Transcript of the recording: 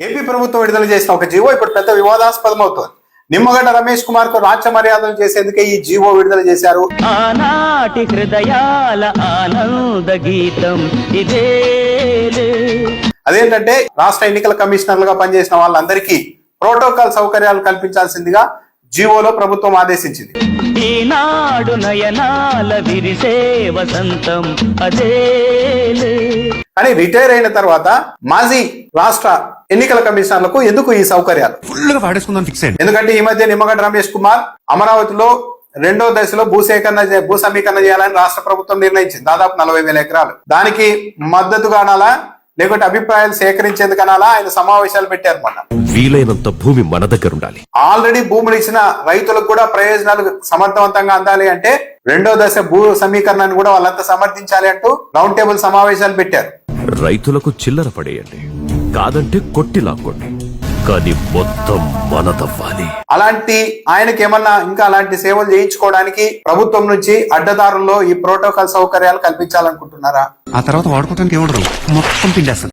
AP ప్రభుత్వం విడుదల చేసిన ఒక జీవో ఇప్పుడు పెద్ద వివాదాస్పదం అవుతోంది నిమ్మగడ్డ రమేష్ కుమార్కు రాజ్య మర్యాదలు చేసేందుకే ఈ జీవో విడుదల చేశారు. ఆనాటి హృదయాల ఆనంద గీతం ఇదేలే అదేంటంటే రాష్ట్ర ఎన్నికల కమిషనర్లుగా పనిచేసిన వాళ్ళందరికీ ప్రోటోకాల్ సౌకర్యాలు కల్పించాల్సిందిగా జీవోలో ప్రభుత్వం ఆదేశించింది. ఈనాడు నయనాల విరిసే వసంతం అదేలే కానీ రిటైర్ అయిన తర్వాత మాజీ రాష్ట్ర ఎన్నికల కమిషనర్లకు ఎందుకు ఈ సౌకర్యాలు? ఫుల్గా వాడేసుకుందాం ఫిక్స్ ఎందుకంటే ఈ మధ్య నిమ్మగడ్డ రమేష్ కుమార్ అమరావతిలో రెండో దశలో భూసేకరణ భూ సమీకరణ చేయాలని రాష్ట్ర ప్రభుత్వం నిర్ణయించింది. దాదాపు నలభై వేల ఎకరాలు. దానికి మద్దతుగా అనాలా? లేకుంటే అభిప్రాయాలు సేకరించేందుకు అనాలా? ఆయన సమావేశాలు పెట్టారు మొన్న. వీలైనంత భూమి మన దగ్గర ఉండాలి. ఆల్రెడీ భూములు ఇచ్చిన రైతులకు కూడా ప్రయోజనాలు సమర్థవంతంగా అందాలి అంటే రెండో దశ భూ సమీకరణను కూడా వాళ్ళంతా సమర్థించాలి అంటూ రౌండ్ టేబుల్ సమావేశాలు పెట్టారు. రైతులకు చిల్లర పడేయండి. కాదంటే కొట్టి లాక్కోండి. కానీ మొత్తం మనదవ్వాలి. అలాంటి ఆయనకి ఏమన్నా ఇంకా అలాంటి సేవలు చేయించుకోవడానికి ప్రభుత్వం నుంచి అడ్డదారుల్లో ఈ ప్రోటోకాల్ సౌకర్యాలు కల్పించాలనుకుంటున్నారా? ఆ తర్వాత వాడుకోవడానికి ఏముండదు మొత్తం పిండేస్తాను